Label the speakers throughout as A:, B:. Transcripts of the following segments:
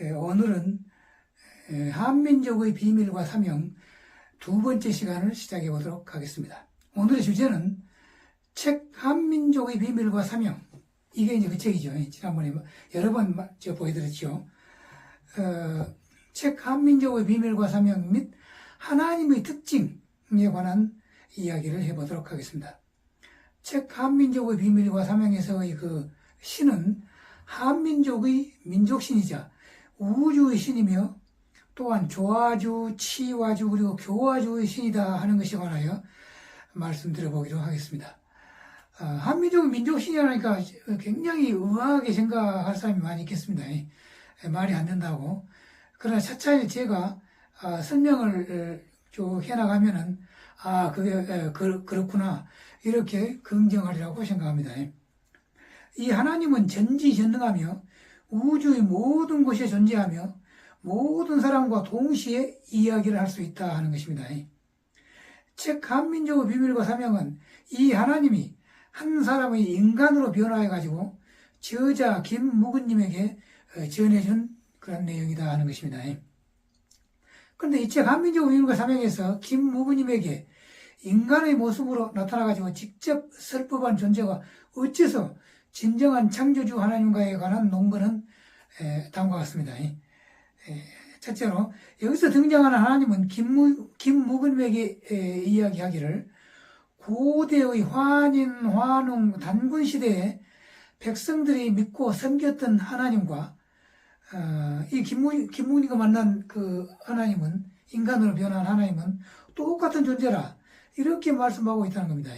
A: 에, 오늘은 에, 한민족의 비밀과 사명 두 번째 시간을 시작해 보도록 하겠습니다. 오늘의 주제는 책 한민족의 비밀과 사명 이게 이제 그 책이죠. 지난번에 뭐 여러 번 마- 저 보여드렸죠. 어, 책 한민족의 비밀과 사명 및 하나님의 특징에 관한 이야기를 해보도록 하겠습니다. 책 한민족의 비밀과 사명에서의 그 신은 한민족의 민족신이자 우주의 신이며 또한 조화주, 치화주 그리고 교화주의 신이다 하는 것에 관하여 말씀드려보기로 하겠습니다. 아, 한민족의 민족신이라니까 굉장히 의아하게 생각할 사람이 많이 있겠습니다. 예, 말이 안 된다고. 그러나 차차히 제가 아, 설명을 에, 쭉 해나가면은 아 그게 에, 그, 그렇구나 이렇게 긍정하리라고 생각합니다. 예. 이 하나님은 전지전능하며 우주의 모든 곳에 존재하며 모든 사람과 동시에 이야기를 할 수 있다 하는 것입니다. 책 한민족의 비밀과 사명은 이 하나님이 한 사람의 인간으로 변화해 가지고 저자 김무근님에게 어, 전해준 그런 내용이다 하는 것입니다. 그런데 이 책 한민족의 비밀과 사명에서 김무근님에게 인간의 모습으로 나타나 가지고 직접 설 법한 존재가 어째서 진정한 창조주 하나님과에 관한 논거는 에, 다음과 같습니다. 에, 첫째로 여기서 등장하는 하나님은 김무, 김무근에게 에, 이야기하기를 고대의 환인, 환웅, 단군 시대에 백성들이 믿고 섬겼던 하나님과 어, 이 김무, 김무니가 만난 그 하나님은 인간으로 변한 하나님은 똑같은 존재라 이렇게 말씀하고 있다는 겁니다.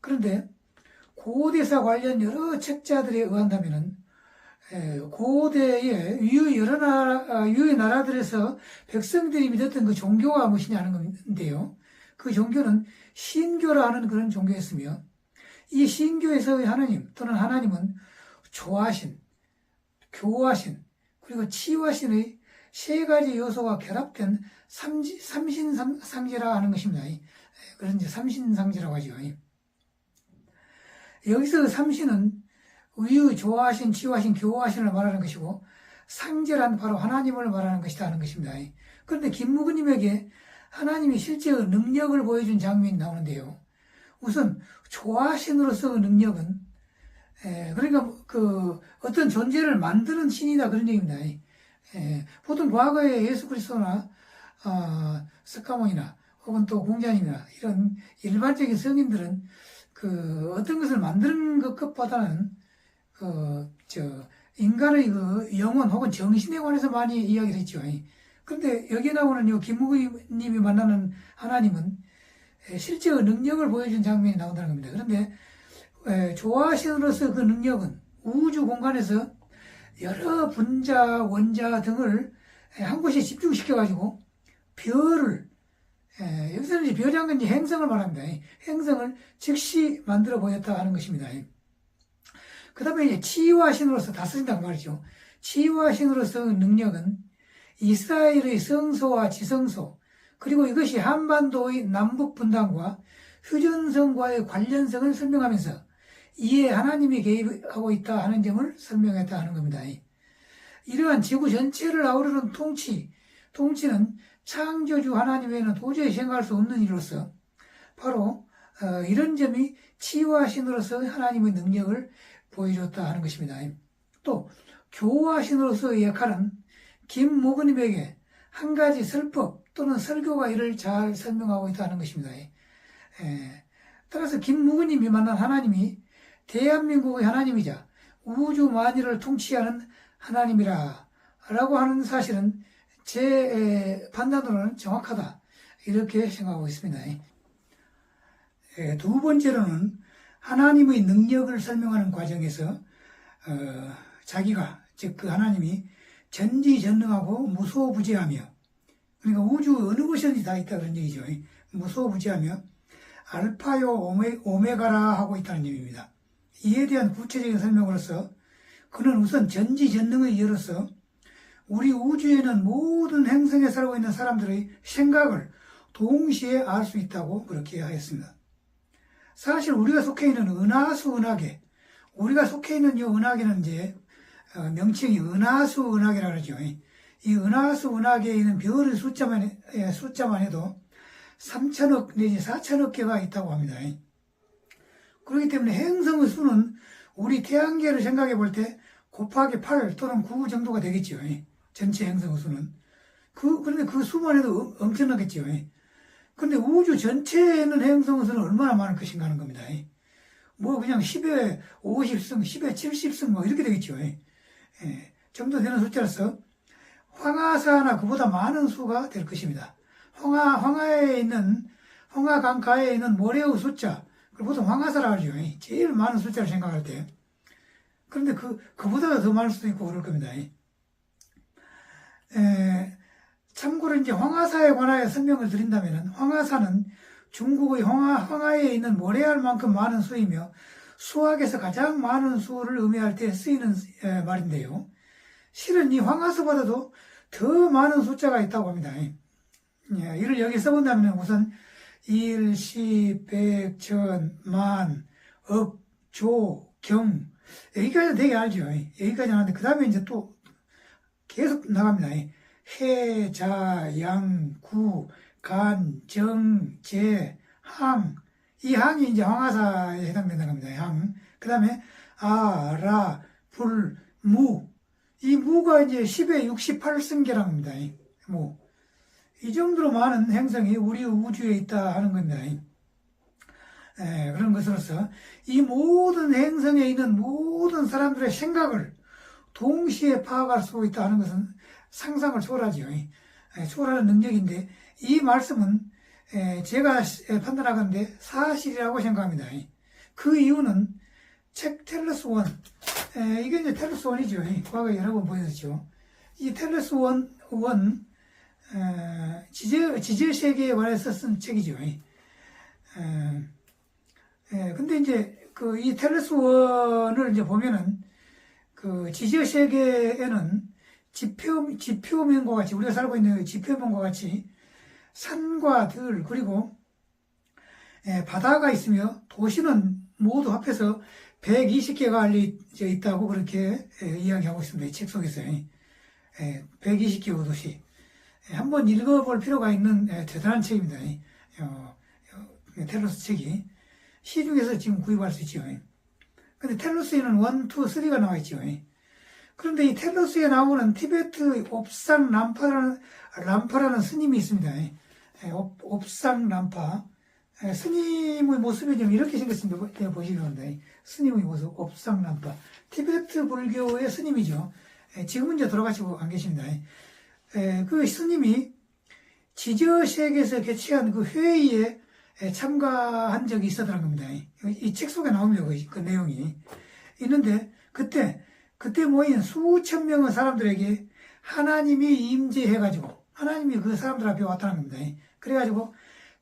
A: 그런데 고대사 관련 여러 책자들에 의한다면은 에, 고대의 유의 여러 나라 아, 유의 나라들에서 백성들이 믿었던 그 종교가 무엇이냐 하는 건데요. 그 종교는 신교라 하는 그런 종교였으며 이 신교에서의 하나님 또는 하나님은 조하신, 교하신 그리고 치화신의 세 가지 요소가 결합된 삼지, 삼신상제라 하는 것입니다. 에, 그런 이제 삼신상제라고 하죠. 여기서 삼신은 의의 조화하신, 치유하신, 교화하신을 말하는 것이고 상제란 바로 하나님을 말하는 것이다 하는 것입니다. 그런데 김무근님에게 하나님이 실제의 능력을 보여준 장면이 나오는데요. 우선 조화신으로서의 능력은 에, 그러니까 그 어떤 존재를 만드는 신이다 그런 얘기입니다. 에, 보통 과거에 예수 그리스도나 어, 스카몬이나 혹은 또 공자님이나 이런 일반적인 성인들은 그 어떤 것을 만드는 것보다는 그저 인간의 그 영혼 혹은 정신에 관해서 많이 이야기를 했죠. 그런데 여기 나오는 요 김무기님이 만나는 하나님은 실제의 능력을 보여준 장면이 나온다는 겁니다. 그런데 에, 조화신으로서 그 능력은 우주 공간에서 여러 분자, 원자 등을 한 곳에 집중시켜 가지고 별을 에, 여기서는 이제 이제 행성을 말합니다. 행성을 즉시 만들어 보였다 하는 것입니다. 그 다음에 이제 치유하신으로서 다 쓰신다고 말이죠. 치유하신으로서 능력은 이스라엘의 성소와 지성소, 그리고 이것이 한반도의 남북 분단과 휴전성과의 관련성을 설명하면서 이에 하나님이 개입하고 있다 하는 점을 설명했다 하는 겁니다. 이러한 지구 전체를 아우르는 통치, 통치는 창조주 하나님 외에는 도저히 생각할 수 없는 일로서 바로 어, 이런 점이 치유하신으로서 하나님의 능력을 보여줬다 하는 것입니다. 또 교화신으로서의 역할은 김모근님에게 한 가지 설법 또는 설교가 이를 잘 설명하고 있다는 것입니다. 에, 따라서 김무근님이 만난 하나님이 대한민국의 하나님이자 우주 만일을 통치하는 하나님이라 라고 하는 사실은 제 에, 판단으로는 정확하다 이렇게 생각하고 있습니다. 에, 두 번째로는 하나님의 능력을 설명하는 과정에서 어, 자기가 즉 그 하나님이 전지전능하고 무소부재하며 그러니까 우주 어느 곳이든지 다 있다 그런 얘기죠. 무소부재하며 알파요 오메, 오메가라 하고 있다는 의미입니다. 이에 대한 구체적인 설명으로서 그는 우선 전지전능의 이로서 우리 우주에는 모든 행성에 살고 있는 사람들의 생각을 동시에 알 수 있다고 그렇게 하였습니다. 사실 우리가 속해 있는 은하수 은하계, 우리가 속해 있는 이 은하계는 이제 어, 명칭이 은하수 은하계라 그러죠. 이 은하수 은하계에 있는 별의 숫자만, 예, 숫자만 해도 3천억 내지 4천억 개가 있다고 합니다. 그렇기 때문에 행성의 수는 우리 태양계를 생각해 볼 때 곱하기 8 또는 9 정도가 되겠죠. 전체 행성의 수는. 그, 그런데 그 수만 해도 엄- 엄청나겠죠. 근데 우주 전체에 있는 행성의 수는 얼마나 많을 것인가 하는 겁니다. 뭐 그냥 10에 50승, 10에 70승 뭐 이렇게 되겠죠. 예, 정도 되는 숫자로서 황하사나 그보다 많은 수가 될 것입니다. 황하, 황하에 있는, 황하 강가에 있는 모래의 숫자, 보통 황하사라 하죠. 예, 제일 많은 숫자를 생각할 때. 그런데 그, 그보다 더 많을 수도 있고 그럴 겁니다. 예, 참고로 이제 황하사에 관하여 설명을 드린다면 황하사는 중국의 황하, 황하에 있는 모래알 만큼 많은 수이며 수학에서 가장 많은 수를 의미할 때 쓰이는 에, 말인데요. 실은 이 황하수보다도 더 많은 숫자가 있다고 합니다. 예, 이를 여기 써본다면 우선 일, 시, 백, 천, 만, 억, 조, 경 여기까지 되게 알죠. 여기까지 하는데 그 다음에 이제 또 계속 나갑니다. 해, 자, 양, 구, 간, 정, 제, 항. 이 항이 이제 황하사에 해당되는 겁니다. 항. 그 다음에 아, 라, 불, 무. 이 무가 이제 10에 68승계라는 겁니다. 무. 이 정도로 많은 행성이 우리 우주에 있다 하는 겁니다. 예, 그런 것으로서 이 모든 행성에 있는 모든 사람들의 생각을 동시에 파악할 수 있다 하는 것은 상상을 초월하죠. 예, 초월하는 능력인데 이 말씀은 예, 제가 판단하건데 사실이라고 생각합니다. 그 이유는 책 텔레스 원 예, 이게 이제 텔레스 원이죠. 과거에 여러 번 보여줬죠. 이 텔레스 원, 원 어, 지제, 지제 세계에 관해서 쓴 책이죠. 근데 이제 그 이 텔레스 원을 이제 보면은 그 지제 세계에는 지표, 지표면과 같이, 우리가 살고 있는 지표면과 같이 산과 들, 그리고 예, 바다가 있으며 도시는 모두 합해서 120개가 알려져 있다고 그렇게 예, 이야기하고 있습니다. 이 책 속에서. 예, 120개 도시. 예, 한번 읽어볼 필요가 있는 예, 대단한 책입니다. 이, 어, 어, 텔로스 책이. 시중에서 지금 구입할 수 있죠. 예. 근데 텔로스에는 1, 2, 3가 나와 있죠. 예. 그런데 이 텔로스에 나오는 티베트 옵상 람파라는, 람파라는 스님이 있습니다. 예, 옵, 옵상 람파. 예, 스님의 모습이 좀 이렇게 생겼습니다. 보- 예, 보시기 바랍니다. 예, 스님의 모습, 옵상 람파. 티베트 불교의 스님이죠. 예, 지금은 이제 돌아가시고 안 계십니다. 예, 그 스님이 지저세계에서 개최한 그 회의에 예, 참가한 적이 있었다는 겁니다. 이 책 속에 나옵니다. 그, 그 내용이. 있는데, 그때, 그때 모인 수천 명의 사람들에게 하나님이 임재해가지고, 하나님이 그 사람들 앞에 왔다는 겁니다. 그래가지고,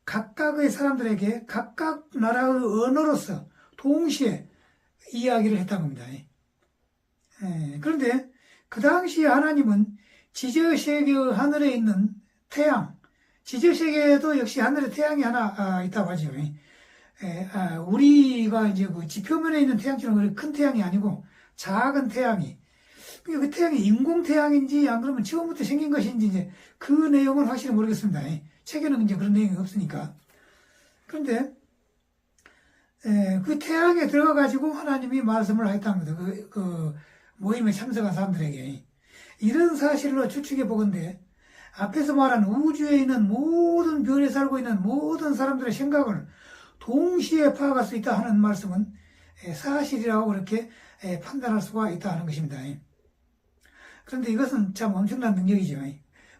A: 각각의 사람들에게 각각 나라의 언어로서 동시에 이야기를 했다는 겁니다. 예, 그런데, 그 당시에 하나님은 지저세계의 하늘에 있는 태양, 지저세계에도 역시 하늘에 태양이 하나 아, 있다고 하죠. 예, 아, 우리가 이제 그 지표면에 있는 태양처럼 큰 태양이 아니고 작은 태양이 그 태양이 인공 태양인지 안 그러면 처음부터 생긴 것인지 이제 그 내용은 확실히 모르겠습니다. 예, 책에는 이제 그런 내용이 없으니까. 그런데 예, 그 태양에 들어가 가지고 하나님이 말씀을 하였다는 거죠. 그, 그 모임에 참석한 사람들에게 이런 사실로 추측해 보건데 앞에서 말한 우주에 있는 모든 별에 살고 있는 모든 사람들의 생각을 동시에 파악할 수 있다 하는 말씀은 예, 사실이라고 그렇게 예, 판단할 수가 있다 하는 것입니다. 그런데 이것은 참 엄청난 능력이죠.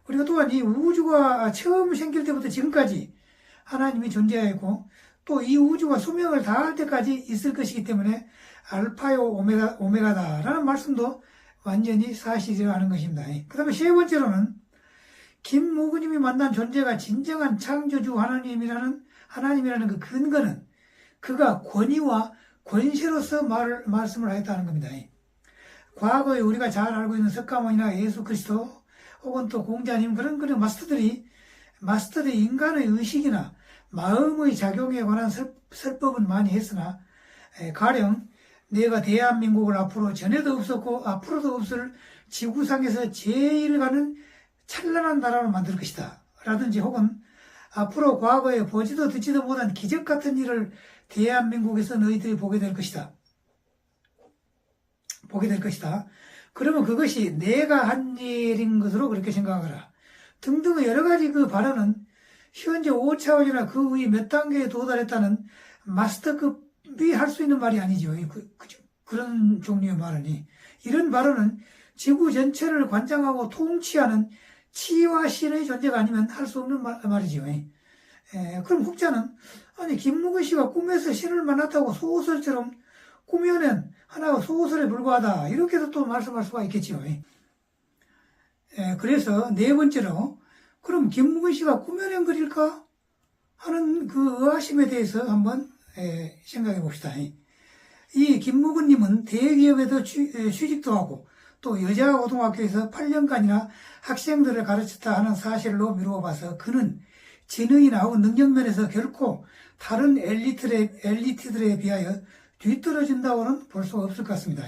A: 우리가 또한 이 우주가 처음 생길 때부터 지금까지 하나님이 존재하였고 또 이 우주가 수명을 다할 때까지 있을 것이기 때문에 알파요 오메가, 오메가다라는 말씀도 완전히 사실이라는 것입니다. 그 다음에 세 번째로는 김무구님이 만난 존재가 진정한 창조주 하나님이라는 하나님이라는 그 근거는 그가 권위와 권세로서 말을 말씀을 하였다는 겁니다. 과거에 우리가 잘 알고 있는 석가모니나 예수 그리스도 혹은 또 공자님 그런 그런 마스터들이 마스터들이 인간의 의식이나 마음의 작용에 관한 설, 설법은 많이 했으나 에, 가령 내가 대한민국을 앞으로 전에도 없었고 앞으로도 없을 지구상에서 제일 가는 찬란한 나라로 만들 것이다. 라든지 혹은 앞으로 과거에 보지도 듣지도 못한 기적 같은 일을 대한민국에서 너희들이 보게 될 것이다. 보게 될 것이다. 그러면 그것이 내가 한 일인 것으로 그렇게 생각하라. 등등의 여러 가지 그 발언은 현재 5차원이나 그 위 몇 단계에 도달했다는 마스터급이 할 수 있는 말이 아니죠. 그, 그, 런 종류의 발언이. 이런 발언은 지구 전체를 관장하고 통치하는 치와 신의 존재가 아니면 할 수 없는 말, 말이죠. 에, 그럼 혹자는 아니 김무근 씨가 꿈에서 신을 만났다고 소설처럼 꾸며낸 하나의 소설에 불과하다 이렇게도 또 말씀할 수가 있겠지요. 에, 그래서 네 번째로 그럼 김무근 씨가 꾸며낸 글일까 하는 그 의아심에 대해서 한번 에, 생각해 봅시다. 이 김무근님은 대기업에도 취, 에, 취직도 하고 또 여자 고등학교에서 8년간이나 학생들을 가르쳤다 하는 사실로 미루어 봐서 그는 지능이나 혹은 능력 면에서 결코 다른 엘리트들에, 엘리트들에 비하여 뒤떨어진다고는 볼 수가 없을 것 같습니다.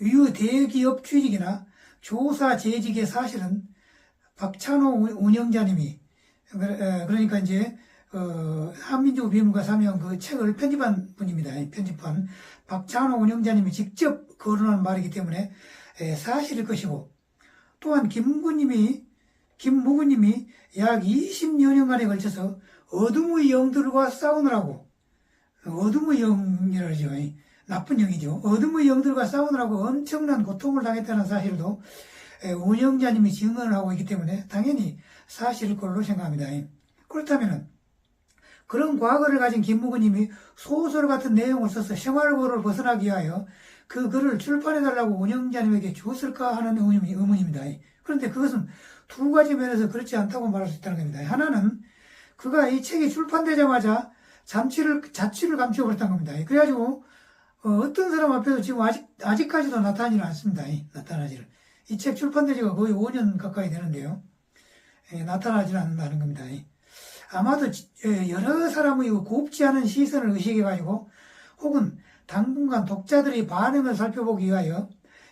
A: 이후 대기업 취직이나 조사 재직의 사실은 박찬호 운영자님이 그러니까 이제 어, 한민족 비밀과 사명 그 책을 편집한 분입니다. 편집한 박찬호 운영자님이 직접 거론한 말이기 때문에 사실일 것이고 또한 김무구님이 김무구님이 약 20여 년간에 걸쳐서 어둠의 영들과 싸우느라고 어둠의 영이라죠. 나쁜 영이죠. 어둠의 영들과 싸우느라고 엄청난 고통을 당했다는 사실도 운영자님이 증언을 하고 있기 때문에 당연히 사실일 걸로 생각합니다. 그렇다면 그런 과거를 가진 김무근님이 소설 같은 내용을 써서 생활고를 벗어나기 위하여 그 글을 출판해달라고 운영자님에게 주었을까 하는 의문입니다. 그런데 그것은 두 가지 면에서 그렇지 않다고 말할 수 있다는 겁니다. 하나는 그가 이 책이 출판되자마자 잠치를, 자취를 감춰버렸다는 겁니다. 그래가지고 어, 떤 사람 앞에서 지금 아직, 아직까지도 나타나지는 않습니다. 나타나지를. 이 책 출판된 지가 거의 5년 가까이 되는데요. 예, 나타나지는 않는다는 겁니다. 아마도 예, 여러 사람의 곱지 않은 시선을 의식해가지고 혹은 당분간 독자들의 반응을 살펴보기 위하여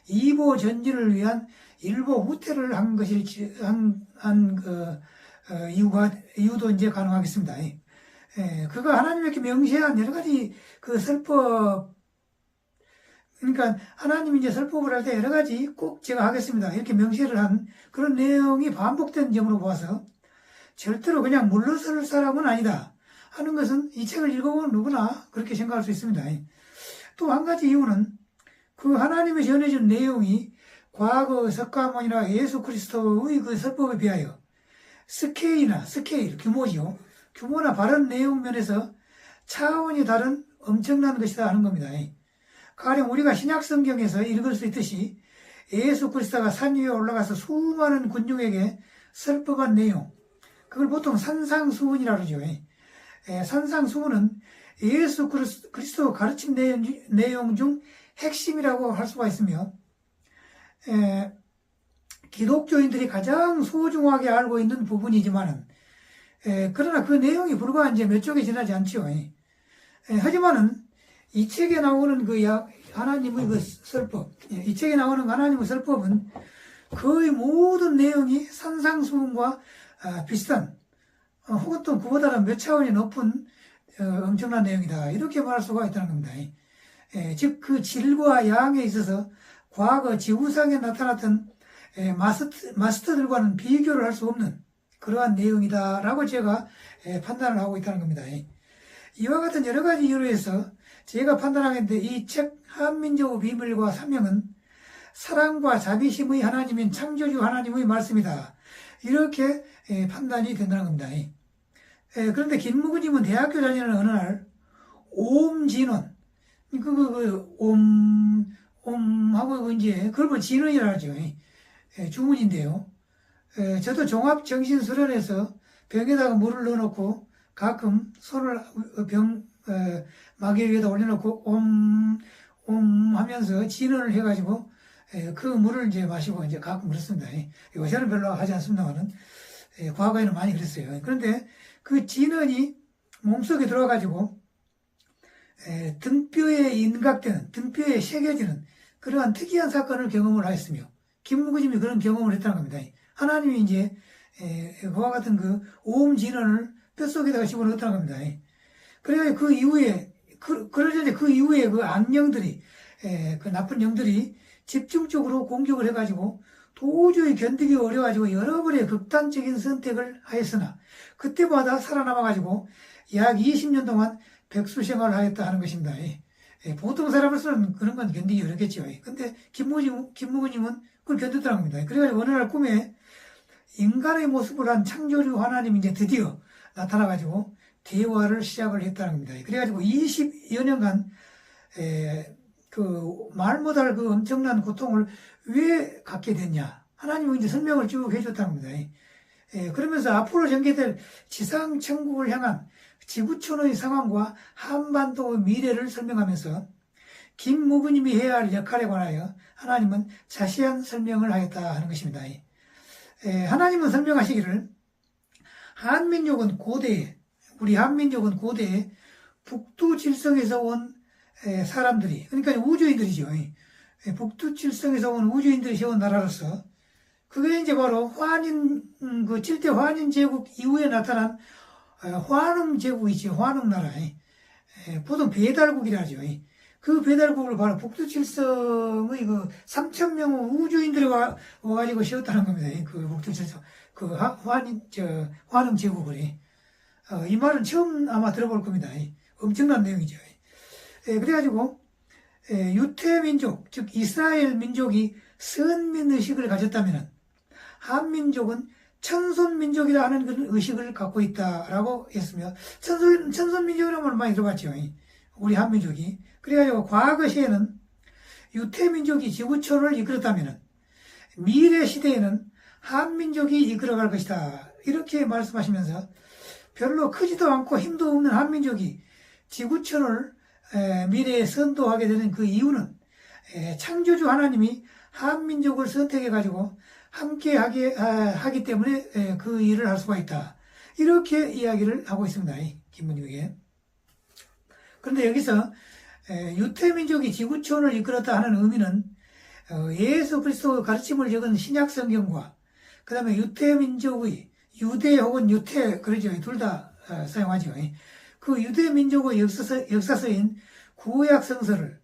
A: 이보 전진을 위한 일보 후퇴를 한 것일 한, 한 그, 어, 이유가 이유도 이제 가능하겠습니다. 예, 그가 하나님에게 명시한 여러 가지 그 설법 그러니까 하나님이 이제 설법을 할 때 여러 가지 꼭 제가 하겠습니다. 이렇게 명시를 한 그런 내용이 반복된 점으로 보아서 절대로 그냥 물러설 사람은 아니다 하는 것은 이 책을 읽어본 누구나 그렇게 생각할 수 있습니다. 또 한 가지 이유는 그 하나님이 전해준 내용이 과거 석가모니나 예수 그리스도의 그 설법에 비하여 스케일이나 스케일 규모죠. 규모나 바른 내용 면에서 차원이 다른 엄청난 것이다 하는 겁니다. 가령 우리가 신약 성경에서 읽을 수 있듯이 예수 그리스도가 산 위에 올라가서 수많은 군중에게 설법한 내용, 그걸 보통 산상수훈이라 그러죠. 산상수훈은 예수 그리스도 가르친 내용 중 핵심이라고 할 수가 있으며, 에, 기독교인들이 가장 소중하게 알고 있는 부분이지만은, 에, 그러나 그 내용이 불과 이제 몇 쪽이 지나지 않죠. 에, 하지만은 이 책에 나오는 그 야, 하나님의 그 설법, 예, 이 책에 나오는 하나님의 설법은 거의 모든 내용이 산상수훈과 아, 비슷한 어, 혹은 또 그보다는 몇 차원이 높은 어, 엄청난 내용이다 이렇게 말할 수가 있다는 겁니다. 예, 즉그 질과 양에 있어서 과거 지구상에 나타났던 예, 마스터, 마스터들과는 비교를 할 수 없는 그러한 내용이다라고 제가 예, 판단을 하고 있다는 겁니다. 예. 이와 같은 여러 가지 이유로 해서 제가 판단하겠는데 이 책 한민족 비밀과 사명은 사랑과 자비심의 하나님인 창조주 하나님의 말씀이다. 이렇게 예, 판단이 된다는 겁니다. 예, 그런데 김무근님은 대학교 다니는 어느 날 옴진원 그, 그, 그, 옴, 옴하고 이제 그걸 뭐 진원이라 하죠. 예, 주문인데요. 저도 종합정신수련에서 병에다가 물을 넣어놓고 가끔 손을 병, 마개 위에다 올려놓고 옴, 옴 하면서 진원을 해가지고 예, 그 물을 이제 마시고 이제 가끔 그렇습니다. 예, 요새는 별로 하지 않습니다만은 예, 과거에는 많이 그랬어요. 그런데 그 진원이 몸속에 들어가지고 에, 등뼈에 인각되는 등뼈에 새겨지는 그러한 특이한 사건을 경험을 하였으며 김무근님이 그런 경험을 했다는 겁니다. 하나님이 이제 에, 그와 같은 그 오음 진원을 뼛속에다가 집어넣었다는 겁니다. 그래야 그 이후에 그, 그러자 그 이후에 그 악령들이 에, 그 나쁜 영들이 집중적으로 공격을 해가지고 도저히 견디기 어려워가지고 여러 번의 극단적인 선택을 하였으나 그때마다 살아남아가지고 약 20년 동안 백수 생활을 하였다 하는 것입니다. 예. 예, 보통 사람으로서는 그런 건 견디기 어렵겠죠. 예. 근데 김무근, 김무근님은 그걸 견뎠다는 겁니다. 그래가지고 어느 날 꿈에 인간의 모습을 한 창조주 하나님이 이제 드디어 나타나가지고 대화를 시작을 했다는 겁니다. 그래가지고 20여 년간 에, 그 말 못할 그 엄청난 고통을 왜 갖게 됐냐? 하나님은 이제 설명을 쭉 해줬다는 겁니다. 에, 그러면서 앞으로 전개될 지상 천국을 향한 지구촌의 상황과 한반도의 미래를 설명하면서 김무부님이 해야 할 역할에 관하여 하나님은 자세한 설명을 하였다 하는 것입니다. 에, 하나님은 설명하시기를 한민족은 고대에 우리 한민족은 고대에 북두칠성에서 온 에, 사람들이 그러니까 우주인들이죠. 에, 북두칠성에서 온 우주인들이 세운 나라로서 그게 이제 바로 환인 음, 그 칠대 환인 제국 이후에 나타난 어, 환웅 제국이죠. 환웅 나라. 에, 보통 배달국이라 하죠. 그 배달국을 바로 북두칠성의 그 3천 명 우주인들이 와, 와가지고 세웠다는 겁니다. 그 북두칠성 그 하- 환인 저 환웅 제국을 어, 이 말은 처음 아마 들어볼 겁니다. 엄청난 내용이죠. 예, 그래가지고 예, 유태 민족 즉 이스라엘 민족이 선민 의식을 가졌다면 한민족은 천손 민족이라 하는 그런 의식을 갖고 있다라고 했으며 천손 천손 민족이라는 말 많이 들어봤죠. 우리 한민족이 그래가지고 과거 시에는 유태 민족이 지구촌을 이끌었다면 미래 시대에는 한민족이 이끌어갈 것이다 이렇게 말씀하시면서 별로 크지도 않고 힘도 없는 한민족이 지구촌을 에, 미래에 선도하게 되는 그 이유는 에, 창조주 하나님이 한민족을 선택해 가지고 함께 하게 아, 하기 때문에 에, 그 일을 할 수가 있다. 이렇게 이야기를 하고 있습니다. 이 김문님에게. 그런데 여기서 에, 유태민족이 지구촌을 이끌었다 하는 의미는 어, 예수 그리스도 가르침을 적은 신약 성경과 그 다음에 유태민족의 유대 혹은 유태 그러죠. 둘 다 사용하죠. 그 유대 민족의 역사서, 역사서인 구약 성서를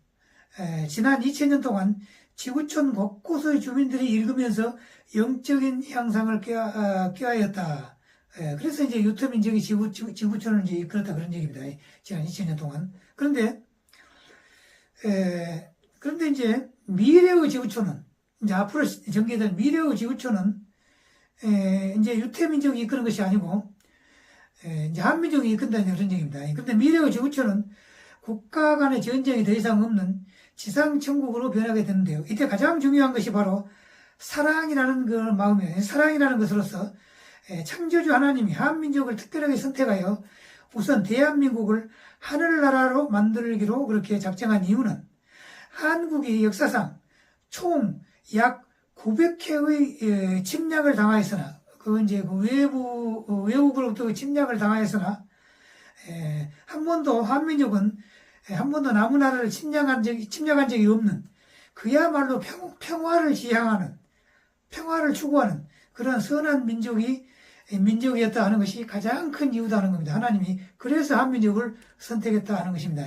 A: 에, 지난 2000년 동안 지구촌 곳곳의 주민들이 읽으면서 영적인 향상을 꾀하, 아, 꾀하였다. 에, 그래서 이제 유태 민족이 지구, 지구, 지구 촌을 이제 이끌었다 그런 얘기입니다. 지난 2000년 동안. 그런데 에, 그런데 이제 미래의 지구촌은 이제 앞으로 전개될 미래의 지구촌은 에, 이제 유태민족이 이끄는 것이 아니고, 에, 이제 한민족이 이끈다는 그런 얘기입니다. 그런데 미래의 지구촌은 국가 간의 전쟁이 더 이상 없는 지상천국으로 변하게 되는데요. 이때 가장 중요한 것이 바로 사랑이라는 그 마음이에요. 사랑이라는 것으로서 에, 창조주 하나님이 한민족을 특별하게 선택하여 우선 대한민국을 하늘나라로 만들기로 그렇게 작정한 이유는 한국이 역사상 총 약 900회의 침략을 당하였으나, 그 이제 그 외부, 어, 외국으로부터 침략을 당하였으나, 에, 한 번도 한민족은 에, 한 번도 남은 나라를 침략한 적이, 침략한 적이 없는, 그야말로 평, 평화를 지향하는, 평화를 추구하는 그런 선한 민족이 에, 민족이었다 하는 것이 가장 큰 이유다 하는 겁니다. 하나님이 그래서 한민족을 선택했다 하는 것입니다.